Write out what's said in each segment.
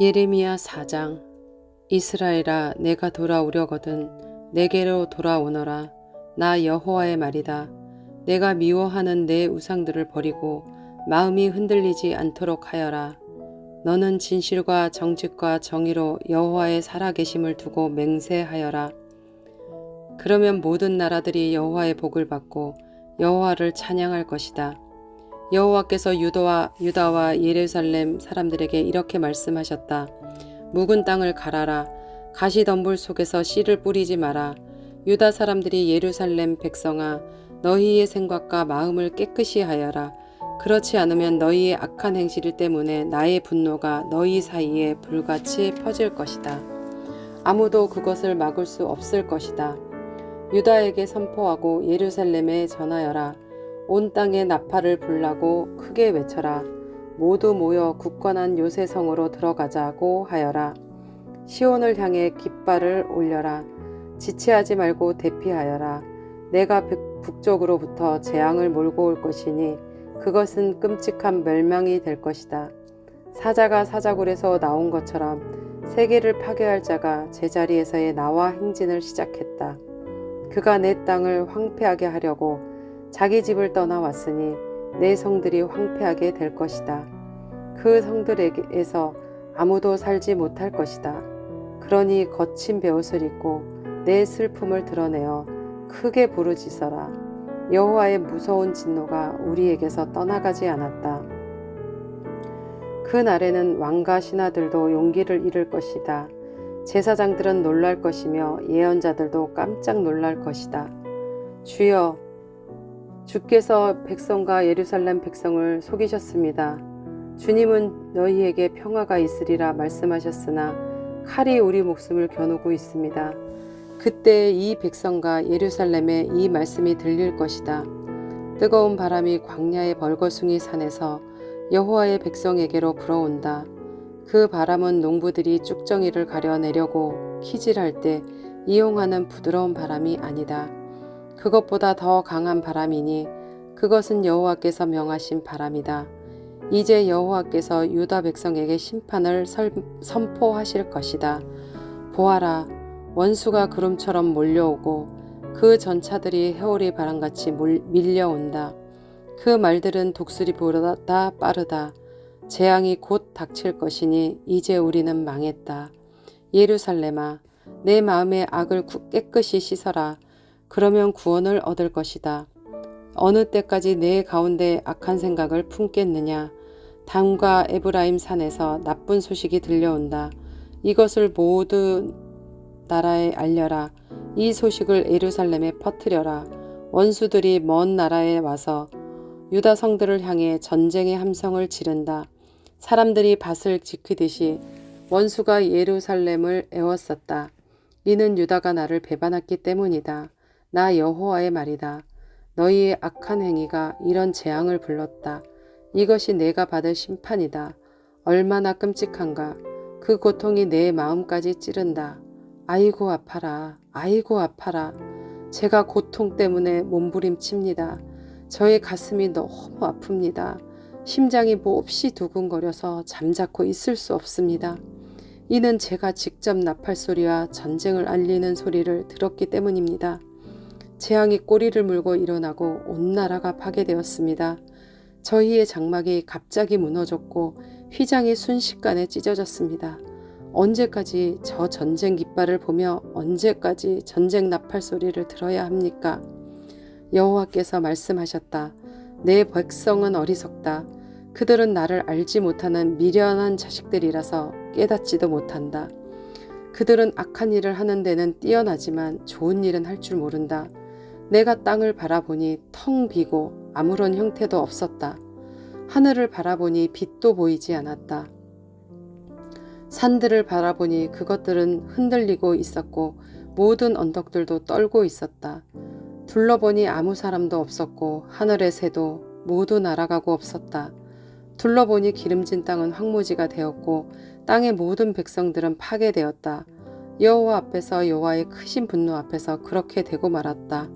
예레미야 4장 이스라엘아 내가 돌아오려거든 내게로 돌아오너라. 나 여호와의 말이다. 내가 미워하는 내 우상들을 버리고 마음이 흔들리지 않도록 하여라. 너는 진실과 정직과 정의로 여호와의 살아계심을 두고 맹세하여라. 그러면 모든 나라들이 여호와의 복을 받고 여호와를 찬양할 것이다 여호와께서 유다와 유다와 예루살렘 사람들에게 이렇게 말씀하셨다. 묵은 땅을 갈아라. 가시덤불 속에서 씨를 뿌리지 마라. 유다 사람들이 예루살렘 백성아 너희의 생각과 마음을 깨끗이 하여라. 그렇지 않으면 너희의 악한 행실 때문에 나의 분노가 너희 사이에 불같이 퍼질 것이다. 아무도 그것을 막을 수 없을 것이다. 유다에게 선포하고 예루살렘에 전하여라. 온 땅에 나팔을 불라고 크게 외쳐라. 모두 모여 굳건한 요새 성으로 들어가자고 하여라. 시온을 향해 깃발을 올려라. 지체하지 말고 대피하여라. 내가 북쪽으로부터 재앙을 몰고 올 것이니 그것은 끔찍한 멸망이 될 것이다. 사자가 사자굴에서 나온 것처럼 세계를 파괴할 자가 제자리에서의 나와 행진을 시작했다. 그가 내 땅을 황폐하게 하려고 자기 집을 떠나 왔으니 내 성들이 황폐하게 될 것이다. 그 성들에게서 아무도 살지 못할 것이다. 그러니 거친 베옷을 입고 내 슬픔을 드러내어 크게 부르짖어라. 여호와의 무서운 진노가 우리에게서 떠나가지 않았다. 그 날에는 왕과 신하들도 용기를 잃을 것이다. 제사장들은 놀랄 것이며 예언자들도 깜짝 놀랄 것이다. 주여 주께서 백성과 예루살렘 백성을 속이셨습니다. 주님은 너희에게 평화가 있으리라 말씀하셨으나 칼이 우리 목숨을 겨누고 있습니다. 그때 이 백성과 예루살렘에 이 말씀이 들릴 것이다. 뜨거운 바람이 광야의 벌거숭이 산에서 여호와의 백성에게로 불어온다. 그 바람은 농부들이 쭉정이를 가려 내려고 키질할 때 이용하는 부드러운 바람이 아니다. 그것보다 더 강한 바람이니 그것은 여호와께서 명하신 바람이다. 이제 여호와께서 유다 백성에게 심판을 설, 선포하실 것이다. 보아라, 원수가 구름처럼 몰려오고 그 전차들이 해오리 바람같이 밀려온다. 그 말들은 독수리보다 빠르다. 재앙이 곧 닥칠 것이니 이제 우리는 망했다. 예루살렘아, 내 마음의 악을 깨끗이 씻어라. 그러면 구원을 얻을 것이다. 어느 때까지 내 가운데 악한 생각을 품겠느냐? 담과 에브라임 산에서 나쁜 소식이 들려온다. 이것을 모든 나라에 알려라. 이 소식을 예루살렘에 퍼뜨려라. 원수들이 먼 나라에 와서 유다 성들을 향해 전쟁의 함성을 지른다. 사람들이 밭을 지키듯이 원수가 예루살렘을 애웠었다. 이는 유다가 나를 배반했기 때문이다. 나 여호와의 말이다. 너희의 악한 행위가 이런 재앙을 불렀다. 이것이 내가 받을 심판이다. 얼마나 끔찍한가. 그 고통이 내 마음까지 찌른다. 아이고 아파라. 아이고 아파라. 제가 고통 때문에 몸부림칩니다. 저의 가슴이 너무 아픕니다. 심장이 몹시 두근거려서 잠자코 있을 수 없습니다. 이는 제가 직접 나팔 소리와 전쟁을 알리는 소리를 들었기 때문입니다. 재앙이 꼬리를 물고 일어나고 온 나라가 파괴되었습니다. 저희의 장막이 갑자기 무너졌고 휘장이 순식간에 찢어졌습니다. 언제까지 저 전쟁 깃발을 보며 언제까지 전쟁 나팔 소리를 들어야 합니까? 여호와께서 말씀하셨다. 내 백성은 어리석다. 그들은 나를 알지 못하는 미련한 자식들이라서 깨닫지도 못한다. 그들은 악한 일을 하는 데는 뛰어나지만 좋은 일은 할 줄 모른다. 내가 땅을 바라보니 텅 비고 아무런 형태도 없었다. 하늘을 바라보니 빛도 보이지 않았다. 산들을 바라보니 그것들은 흔들리고 있었고 모든 언덕들도 떨고 있었다. 둘러보니 아무 사람도 없었고 하늘의 새도 모두 날아가고 없었다. 둘러보니 기름진 땅은 황무지가 되었고 땅의 모든 백성들은 파괴되었다. 여호와 앞에서 여호와의 크신 분노 앞에서 그렇게 되고 말았다.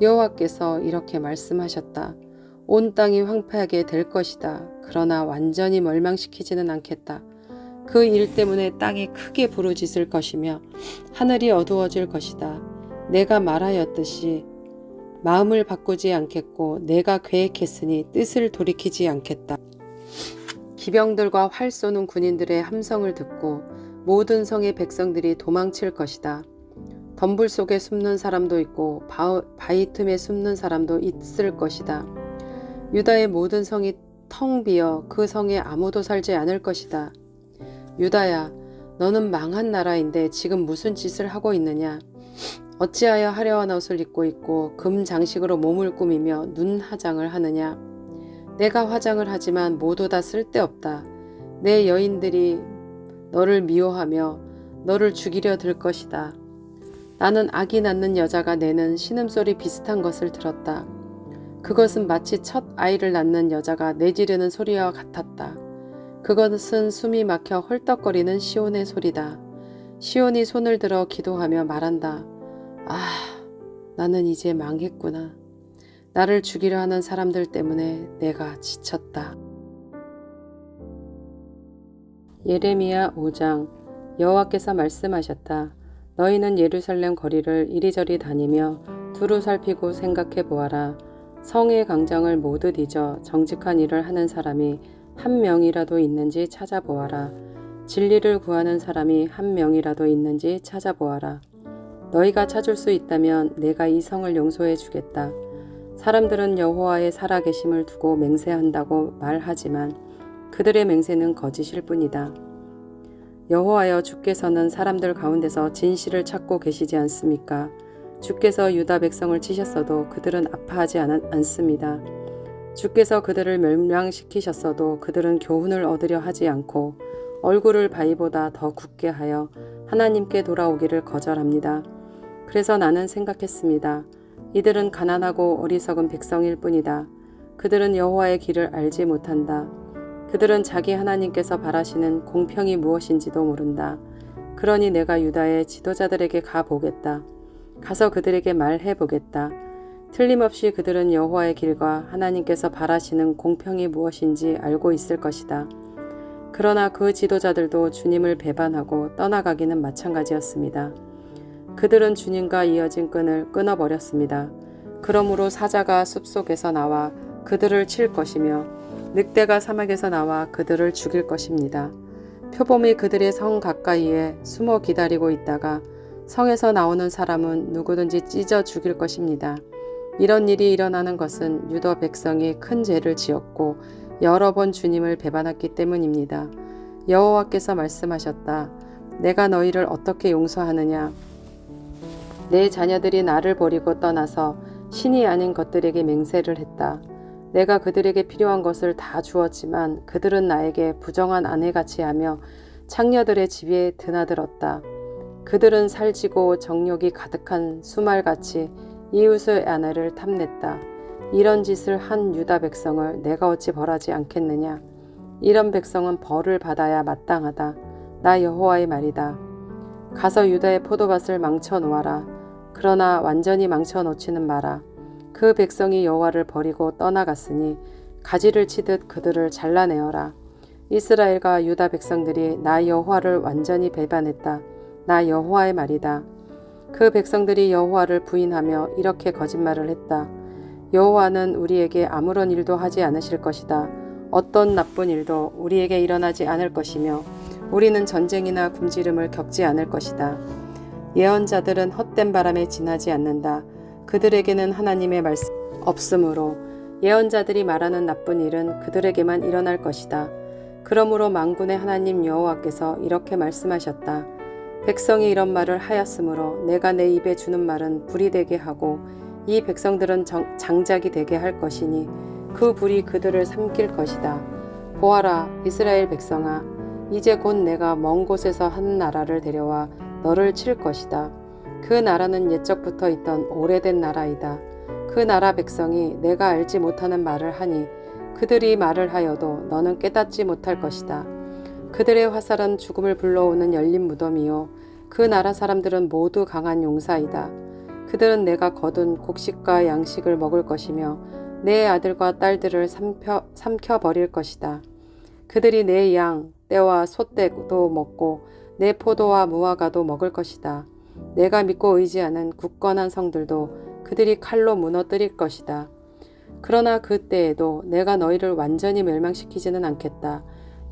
여호와께서 이렇게 말씀하셨다. 온 땅이 황폐하게 될 것이다. 그러나 완전히 멸망시키지는 않겠다. 그 일 때문에 땅이 크게 부르짖을 것이며 하늘이 어두워질 것이다. 내가 말하였듯이 마음을 바꾸지 않겠고 내가 계획했으니 뜻을 돌이키지 않겠다. 기병들과 활 쏘는 군인들의 함성을 듣고 모든 성의 백성들이 도망칠 것이다. 덤불 속에 숨는 사람도 있고 바, 바위 틈에 숨는 사람도 있을 것이다. 유다의 모든 성이 텅 비어 그 성에 아무도 살지 않을 것이다. 유다야, 너는 망한 나라인데 지금 무슨 짓을 하고 있느냐? 어찌하여 화려한 옷을 입고 있고 금 장식으로 몸을 꾸미며 눈 화장을 하느냐? 내가 화장을 하지만 모두 다 쓸데없다. 내 여인들이 너를 미워하며 너를 죽이려 들 것이다. 나는 아기 낳는 여자가 내는 신음소리 비슷한 것을 들었다. 그것은 마치 첫 아이를 낳는 여자가 내지르는 소리와 같았다. 그것은 숨이 막혀 헐떡거리는 시온의 소리다. 시온이 손을 들어 기도하며 말한다. 아, 나는 이제 망했구나. 나를 죽이려 하는 사람들 때문에 내가 지쳤다. 예레미야 5장 여호와께서 말씀하셨다. 너희는 예루살렘 거리를 이리저리 다니며 두루 살피고 생각해 보아라. 성의 강장을 모두 뒤져 정직한 일을 하는 사람이 한 명이라도 있는지 찾아보아라. 진리를 구하는 사람이 한 명이라도 있는지 찾아보아라. 너희가 찾을 수 있다면 내가 이 성을 용서해 주겠다. 사람들은 여호와의 살아계심을 두고 맹세한다고 말하지만 그들의 맹세는 거짓일 뿐이다. 여호와여 주께서는 사람들 가운데서 진실을 찾고 계시지 않습니까? 주께서 유다 백성을 치셨어도 그들은 아파하지 않, 않습니다. 주께서 그들을 멸망시키셨어도 그들은 교훈을 얻으려 하지 않고 얼굴을 바위보다 더 굳게 하여 하나님께 돌아오기를 거절합니다. 그래서 나는 생각했습니다. 이들은 가난하고 어리석은 백성일 뿐이다. 그들은 여호와의 길을 알지 못한다. 그들은 자기 하나님께서 바라시는 공평이 무엇인지도 모른다. 그러니 내가 유다의 지도자들에게 가 보겠다. 가서 그들에게 말해 보겠다. 틀림없이 그들은 여호와의 길과 하나님께서 바라시는 공평이 무엇인지 알고 있을 것이다. 그러나 그 지도자들도 주님을 배반하고 떠나가기는 마찬가지였습니다. 그들은 주님과 이어진 끈을 끊어버렸습니다. 그러므로 사자가 숲속에서 나와 그들을 칠 것이며 늑대가 사막에서 나와 그들을 죽일 것입니다. 표범이 그들의 성 가까이에 숨어 기다리고 있다가 성에서 나오는 사람은 누구든지 찢어 죽일 것입니다. 이런 일이 일어나는 것은 유다 백성이 큰 죄를 지었고 여러 번 주님을 배반했기 때문입니다. 여호와께서 말씀하셨다. 내가 너희를 어떻게 용서하느냐? 내 자녀들이 나를 버리고 떠나서 신이 아닌 것들에게 맹세를 했다. 내가 그들에게 필요한 것을 다 주었지만 그들은 나에게 부정한 아내같이 하며 창녀들의 집에 드나들었다. 그들은 살지고 정욕이 가득한 수말같이 이웃의 아내를 탐냈다. 이런 짓을 한 유다 백성을 내가 어찌 벌하지 않겠느냐? 이런 백성은 벌을 받아야 마땅하다. 나 여호와의 말이다. 가서 유다의 포도밭을 망쳐 놓아라. 그러나 완전히 망쳐 놓지는 마라. 그 백성이 여호와를 버리고 떠나갔으니 가지를 치듯 그들을 잘라내어라. 이스라엘과 유다 백성들이 나 여호와를 완전히 배반했다. 나 여호와의 말이다. 그 백성들이 여호와를 부인하며 이렇게 거짓말을 했다. 여호와는 우리에게 아무런 일도 하지 않으실 것이다. 어떤 나쁜 일도 우리에게 일어나지 않을 것이며 우리는 전쟁이나 굶주림을 겪지 않을 것이다. 예언자들은 헛된 바람에 지나지 않는다. 그들에게는 하나님의 말씀 없으므로 예언자들이 말하는 나쁜 일은 그들에게만 일어날 것이다. 그러므로 망군의 하나님 여호와께서 이렇게 말씀하셨다. 백성이 이런 말을 하였으므로 내가 내 입에 주는 말은 불이 되게 하고 이 백성들은 정, 장작이 되게 할 것이니 그 불이 그들을 삼킬 것이다. 보아라 이스라엘 백성아 이제 곧 내가 먼 곳에서 한 나라를 데려와 너를 칠 것이다. 그 나라는 옛적부터 있던 오래된 나라이다. 그 나라 백성이 내가 알지 못하는 말을 하니 그들이 말을 하여도 너는 깨닫지 못할 것이다. 그들의 화살은 죽음을 불러오는 열린 무덤이요. 그 나라 사람들은 모두 강한 용사이다. 그들은 내가 거둔 곡식과 양식을 먹을 것이며 내 아들과 딸들을 삼켜, 삼켜버릴 것이다. 그들이 내 양, 때와 소떼도 먹고 내 포도와 무화과도 먹을 것이다. 내가 믿고 의지하는 굳건한 성들도 그들이 칼로 무너뜨릴 것이다. 그러나 그때에도 내가 너희를 완전히 멸망시키지는 않겠다.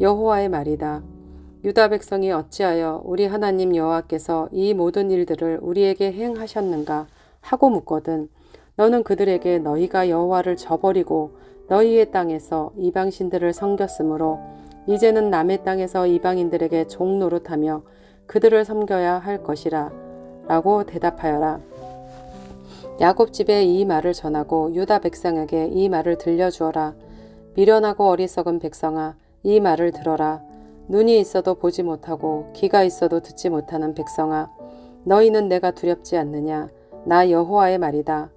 여호와의 말이다. 유다 백성이 어찌하여 우리 하나님 여호와께서 이 모든 일들을 우리에게 행하셨는가 하고 묻거든 너는 그들에게 너희가 여호와를 저버리고 너희의 땅에서 이방 신들을 섬겼으므로 이제는 남의 땅에서 이방인들에게 종 노릇하며 그들을 섬겨야 할 것이라 라고 대답하여라. 야곱 집에 이 말을 전하고 유다 백성에게 이 말을 들려주어라. 미련하고 어리석은 백성아 이 말을 들어라. 눈이 있어도 보지 못하고 귀가 있어도 듣지 못하는 백성아 너희는 내가 두렵지 않느냐 나 여호와의 말이다.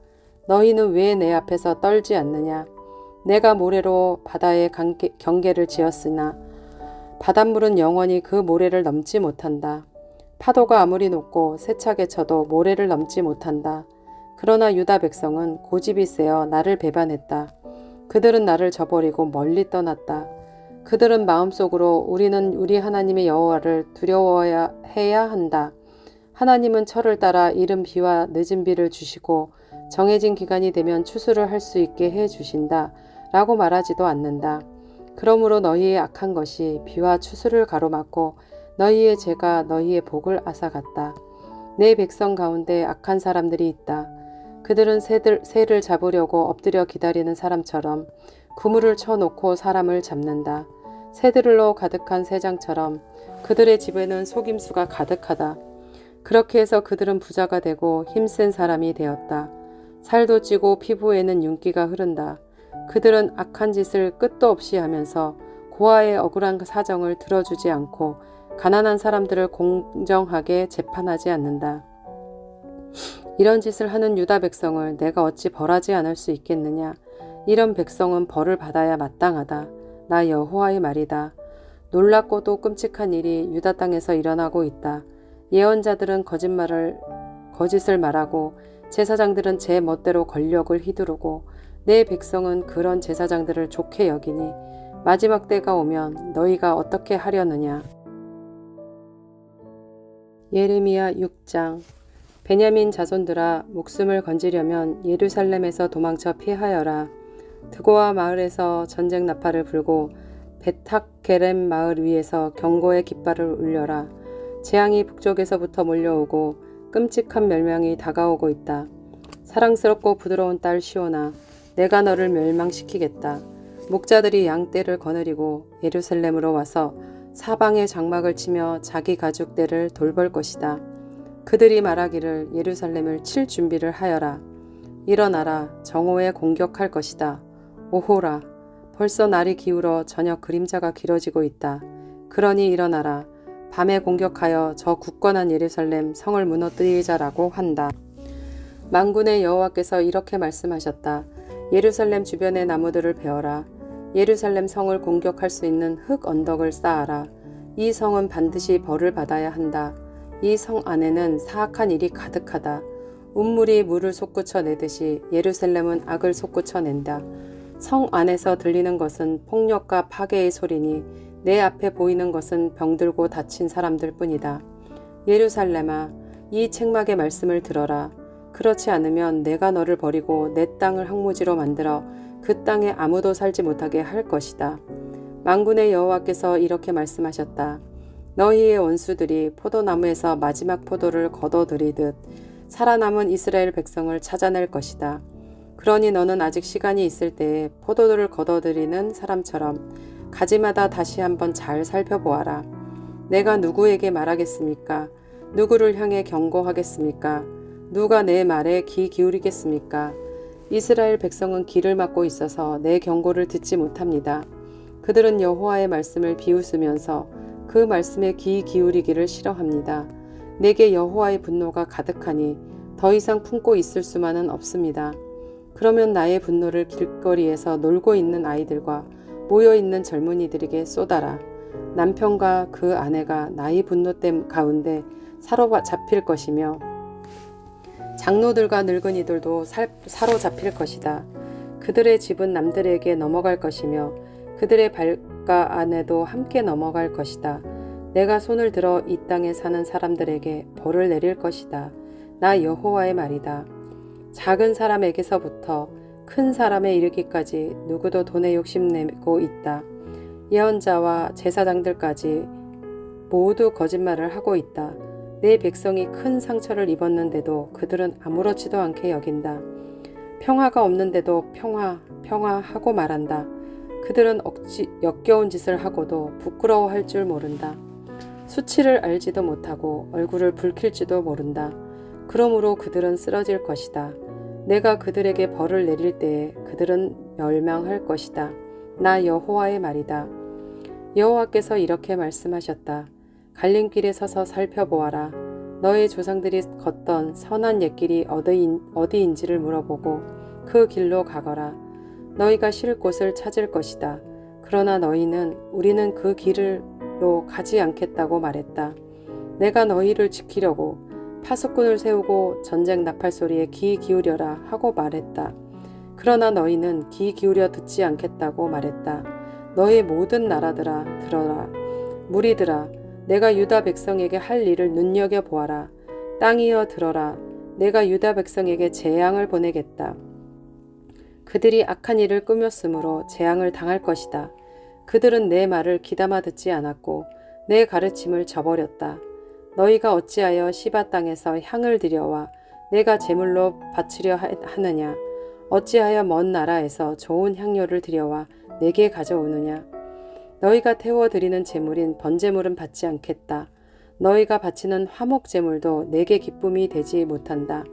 너희는 왜 내 앞에서 떨지 않느냐 내가 모래로 관계- 경계를 지었으나 바닷물은 영원히 그 모래를 넘지 못한다. 파도가 아무리 높고 세차게 쳐도 모래를 넘지 못한다. 그러나 유다 백성은 고집이 세어 나를 배반했다. 그들은 나를 저버리고 멀리 떠났다. 그들은 마음속으로 우리는 우리 하나님의 여호와를 두려워야 해야 한다. 하나님은 철을 따라 이른 비와 늦은 비를 주시고 정해진 기간이 되면 추수를 할 수 있게 해 주신다. 라고 말하지도 않는다. 그러므로 너희의 악한 것이 비와 추수를 가로막고 너희의 죄가 너희의 복을 앗아갔다. 내 백성 가운데 악한 사람들이 있다. 그들은 새들, 새를 잡으려고 엎드려 기다리는 사람처럼 그물을 쳐놓고 사람을 잡는다. 새들로 가득한 새장처럼 그들의 집에는 속임수가 가득하다. 그렇게 해서 그들은 부자가 되고 힘센 사람이 되었다. 살도 찌고 피부에는 윤기가 흐른다. 그들은 악한 짓을 끝도 없이 하면서 고아의 억울한 사정을 들어주지 않고 가난한 사람들을 공정하게 재판하지 않는다. 이런 짓을 하는 유다 백성을 내가 어찌 벌하지 않을 수 있겠느냐? 이런 백성은 벌을 받아야 마땅하다. 나 여호와의 말이다. 놀랍고도 끔찍한 일이 유다 땅에서 일어나고 있다. 예언자들은 거짓말을 거짓을 말하고 제사장들은 제 멋대로 권력을 휘두르고 내 백성은 그런 제사장들을 좋게 여기니 마지막 때가 오면 너희가 어떻게 하려느냐. 예레미야 6장 베냐민 자손들아 목숨을 건지려면 예루살렘에서 도망쳐 피하여라. 드고아 마을에서 전쟁 나팔을 불고 베탁게렘 마을 위에서 경고의 깃발을 울려라. 재앙이 북쪽에서부터 몰려오고 끔찍한 멸망이 다가오고 있다. 사랑스럽고 부드러운 딸 시오나, 내가 너를 멸망시키겠다. 목자들이 양떼를 거느리고 예루살렘으로 와서 사방에 장막을 치며 자기 떼를 돌볼 것이다. 그들이 말하기를 예루살렘을 칠 준비를 하여라. 일어나라 정오에 공격할 것이다. 오호라 벌써 날이 기울어 저녁 그림자가 길어지고 있다. 그러니 일어나라 밤에 공격하여 저 굳건한 예루살렘 성을 무너뜨리자라고 한다. 만군의 여호와께서 이렇게 말씀하셨다. 예루살렘 주변의 나무들을 베어라. 예루살렘 성을 공격할 수 있는 흙 언덕을 쌓아라. 이 성은 반드시 벌을 받아야 한다. 이 성 안에는 사악한 일이 가득하다. 운물이 물을 솟구쳐 내듯이 예루살렘은 악을 솟구쳐 낸다. 성 안에서 들리는 것은 폭력과 파괴의 소리니 내 앞에 보이는 것은 병들고 다친 사람들 뿐이다. 예루살렘아, 이 책막의 말씀을 들어라. 그렇지 않으면 내가 너를 버리고 내 땅을 항무지로 만들어 그 땅에 아무도 살지 못하게 할 것이다. 만군의 여호와께서 이렇게 말씀하셨다. 너희의 원수들이 포도나무에서 마지막 포도를 걷어들이듯 살아남은 이스라엘 백성을 찾아낼 것이다. 그러니 너는 아직 시간이 있을 때에 포도들을 걷어들이는 사람처럼 가지마다 다시 한번 잘 살펴보아라. 내가 누구에게 말하겠습니까? 누구를 향해 경고하겠습니까? 누가 내 말에 귀 기울이겠습니까? 이스라엘 백성은 귀를 막고 있어서 내 경고를 듣지 못합니다. 그들은 여호와의 말씀을 비웃으면서 그 말씀에 귀 기울이기를 싫어합니다. 내게 여호와의 분노가 가득하니 더 이상 품고 있을 수만은 없습니다. 그러면 나의 분노를 길거리에서 놀고 있는 아이들과 모여 있는 젊은이들에게 쏟아라. 남편과 그 아내가 나의 분노댐 가운데 사로잡힐 것이며 장로들과 늙은이들도 살, 사로잡힐 것이다. 그들의 집은 남들에게 넘어갈 것이며 그들의 바닷가 안에도 함께 넘어갈 것이다. 내가 손을 들어 이 땅에 사는 사람들에게 벌을 내릴 것이다. 나 여호와의 말이다. 작은 사람에게서부터 큰 사람에 이르기까지 누구도 돈에 욕심내고 있다. 예언자와 제사장들까지 모두 거짓말을 하고 있다. 내 백성이 큰 상처를 입었는데도 그들은 아무렇지도 않게 여긴다. 평화가 없는데도 평화, 평화 하고 말한다. 그들은 억지, 역겨운 짓을 하고도 부끄러워할 줄 모른다. 수치를 알지도 못하고 얼굴을 붉힐지도 모른다. 그러므로 그들은 쓰러질 것이다. 내가 그들에게 벌을 내릴 때에 그들은 멸망할 것이다. 나 여호와의 말이다. 여호와께서 이렇게 말씀하셨다. 갈림길에 서서 살펴보아라. 너의 조상들이 걷던 선한 옛길이 어디인, 어디인 지를 물어보고 그 길로 가거라. 너희가 쉴 곳을 찾을 것이다. 그러나 너희는 우리는 그 길로 가지 않겠다고 말했다. 내가 너희를 지키려고 파수꾼을 세우고 전쟁 나팔 소리에 귀 기울여라 하고 말했다. 그러나 너희는 귀 기울여 듣지 않겠다고 말했다. 너희 모든 나라들아 들어라. 무리들아 내가 유다 백성에게 할 일을 눈여겨 보아라. 땅이여 들어라. 내가 유다 백성에게 재앙을 보내겠다. 그들이 악한 일을 꾸몄으므로 재앙을 당할 것이다. 그들은 내 말을 귀담아 듣지 않았고 내 가르침을 저버렸다. 너희가 어찌하여 시바 땅에서 향을 들여와 내가 제물로 바치려 하느냐? 어찌하여 먼 나라에서 좋은 향료를 들여와 내게 가져오느냐? 너희가 태워 드리는 제물인 번제물은 받지 않겠다. 너희가 바치는 화목 제물도 내게 기쁨이 되지 못한다.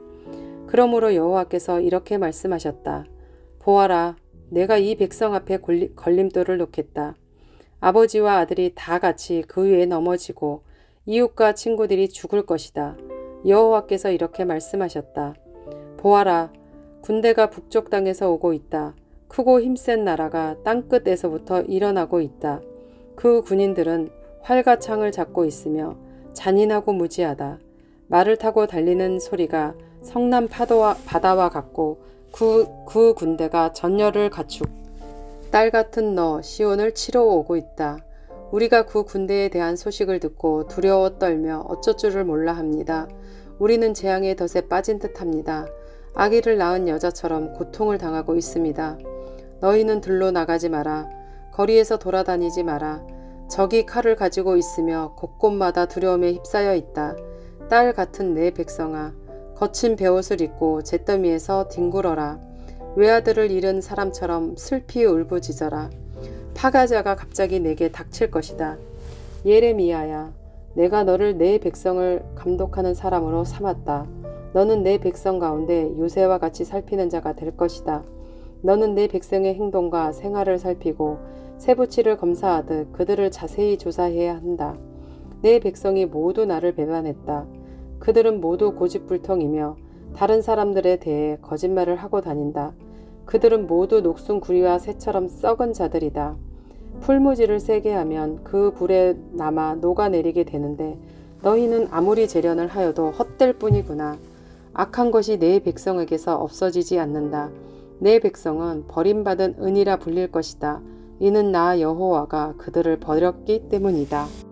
그러므로 여호와께서 이렇게 말씀하셨다. 보아라, 내가 이 백성 앞에 걸림돌을 놓겠다. 아버지와 아들이 다 같이 그 위에 넘어지고 이웃과 친구들이 죽을 것이다. 여호와께서 이렇게 말씀하셨다. 보아라, 군대가 북쪽 땅에서 오고 있다. 크고 힘센 나라가 땅끝에서부터 일어나고 있다. 그 군인들은 활과 창을 잡고 있으며 잔인하고 무지하다. 말을 타고 달리는 소리가 성남 파도와 바다와 같고 그, 그 군대가 전열을 갖추고 딸 같은 너 시온을 치러 오고 있다. 우리가 그 군대에 대한 소식을 듣고 두려워 떨며 어쩔 줄을 몰라 합니다. 우리는 재앙의 덫에 빠진 듯 합니다. 아기를 낳은 여자처럼 고통을 당하고 있습니다. 너희는 들로 나가지 마라. 거리에서 돌아다니지 마라. 적이 칼을 가지고 있으며 곳곳마다 두려움에 휩싸여 있다. 딸 같은 내 백성아, 거친 베옷을 입고 잿더미에서 뒹굴어라. 외아들을 잃은 사람처럼 슬피 울부짖어라. 파가자가 갑자기 내게 닥칠 것이다. 예레미야야, 내가 너를 내 백성을 감독하는 사람으로 삼았다. 너는 내 백성 가운데 요새와 같이 살피는 자가 될 것이다. 너는 내 백성의 행동과 생활을 살피고 세부치를 검사하듯 그들을 자세히 조사해야 한다. 내 백성이 모두 나를 배반했다. 그들은 모두 고집불통이며 다른 사람들에 대해 거짓말을 하고 다닌다. 그들은 모두 녹순구리와 새처럼 썩은 자들이다. 풀무지를 세게 하면 그 불에 남아 녹아내리게 되는데 너희는 아무리 재련을 하여도 헛될 뿐이구나. 악한 것이 내 백성에게서 없어지지 않는다. 내 백성은 버림받은 은이라 불릴 것이다. 이는 나 여호와가 그들을 버렸기 때문이다.